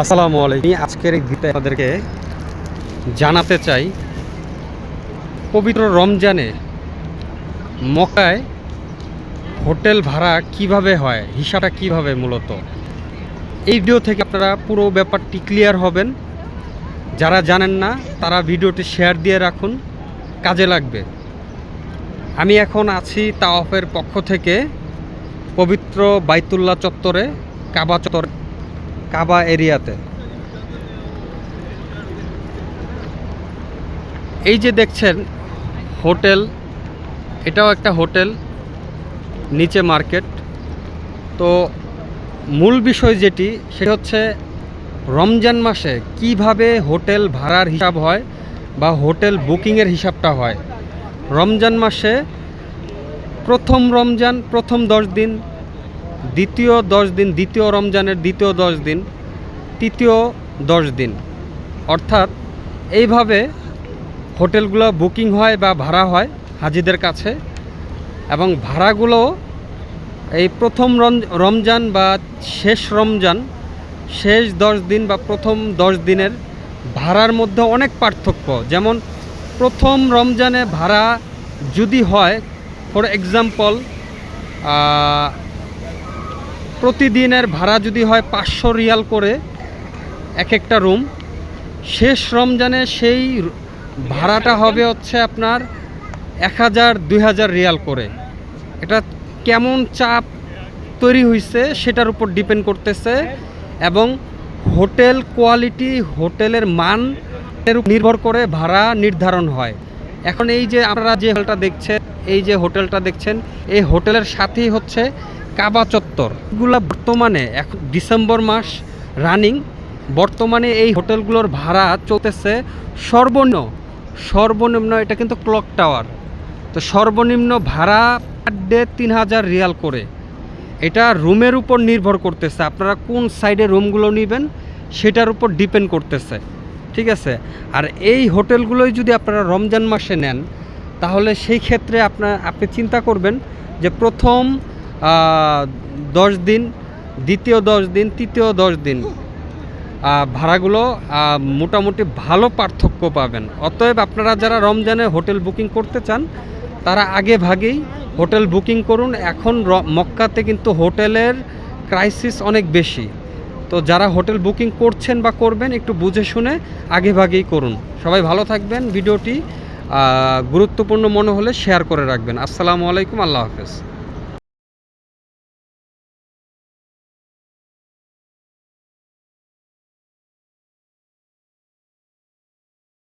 আসসালামু আলাইকুম। আজকের এই ভিডিওতে আপনাদেরকে জানাতে চাই, পবিত্র রমজানে মকায় হোটেল ভাড়া কীভাবে হয়, হিসাবটা কীভাবে মূলত? এই ভিডিও থেকে আপনারা পুরো ব্যাপারটি ক্লিয়ার হবেন। যারা জানেন না, তারা ভিডিওটি শেয়ার দিয়ে রাখুন, কাজে লাগবে। আমি এখন আছি তাওয়াফের পক্ষ থেকে পবিত্র বাইতুল্লাহ চত্বরে, কাবা চত্বর। কাবা এরিয়াতে। এই যে দেখছেন, হোটেল, এটাও একটা হোটেল, নিচে মার্কেট। তো মূল বিষয় যেটি, সেটা হচ্ছে রমজান মাসে কীভাবে হোটেল ভাড়ার হিসাব হয় বা হোটেল বুকিংয়ের হিসাবটা হয়। রমজান মাসে প্রথম রমজান, প্রথম দশ দিন দ্বিতীয় দশ দিন, দ্বিতীয় রমজানের দ্বিতীয় দশ দিন, তৃতীয় দশ দিন। অর্থাৎ এইভাবে হোটেলগুলো বুকিং হয় বা ভাড়া হয় হাজিদের কাছে এবং ভাড়াগুলো এই প্রথম রম- রমজান বা শেষ রমজান, শেষ দশ দিন বা প্রথম দশ দিনের ভাড়ার মধ্যে অনেক পার্থক্য। যেমন প্রথম রমজানে ভাড়া যদি হয় ফর এক্সাম্পল প্রতিদিনের ভাড়া যদি হয় পাঁচশো রিয়াল করে এক একটা রুম, শেষ রমজানে সেই ভাড়াটা হবে হচ্ছে আপনার এক হাজার, দুই হাজার রিয়াল করে। এটা কেমন চাপ তৈরি হয়েছে সেটার উপর ডিপেন্ড করতেছে এবং হোটেল কোয়ালিটি, হোটেলের মান এর নির্ভর করে ভাড়া নির্ধারণ হয়। এখন এই যে আপনারা যে হোটেলটা দেখছেন, এই যে হোটেলটা দেখছেন, এই হোটেলের সাথেই হচ্ছে কাবা চত্বর এগুলো বর্তমানে এখন ডিসেম্বর মাস রানিং। বর্তমানে এই হোটেলগুলোর ভাড়া চলতেছে সর্বনিম্ন সর্বনিম্ন এটা কিন্তু ক্লক টাওয়ার। তো সর্বনিম্ন ভাড়া পার ডে তিন হাজার রিয়াল করে। এটা রুমের উপর নির্ভর করতেছে, আপনারা কোন সাইডে রুমগুলো নেবেন সেটার উপর ডিপেন্ড করতেছে, ঠিক আছে? আর এই হোটেলগুলোই যদি আপনারা রমজান মাসে নেন, তাহলে সেই ক্ষেত্রে আপনার, আপনি চিন্তা করবেন যে প্রথম দশ দিন, দ্বিতীয় দশ দিন, তৃতীয় দশ দিন। ভাড়াগুলো মোটামুটি ভালো পার্থক্য পাবেন। অতএব আপনারা যারা রমজানে হোটেল বুকিং করতে চান, তারা আগে ভাগেই হোটেল বুকিং করুন। এখন মক্কাতে কিন্তু হোটেলের ক্রাইসিস অনেক বেশি। তো যারা হোটেল বুকিং করছেন বা করবেন, একটু বুঝে শুনে আগে ভাগেই করুন। সবাই ভালো থাকবেন। ভিডিওটি গুরুত্বপূর্ণ মনে হলে শেয়ার করে রাখবেন। আসসালামু আলাইকুম। আল্লাহ হাফেজ।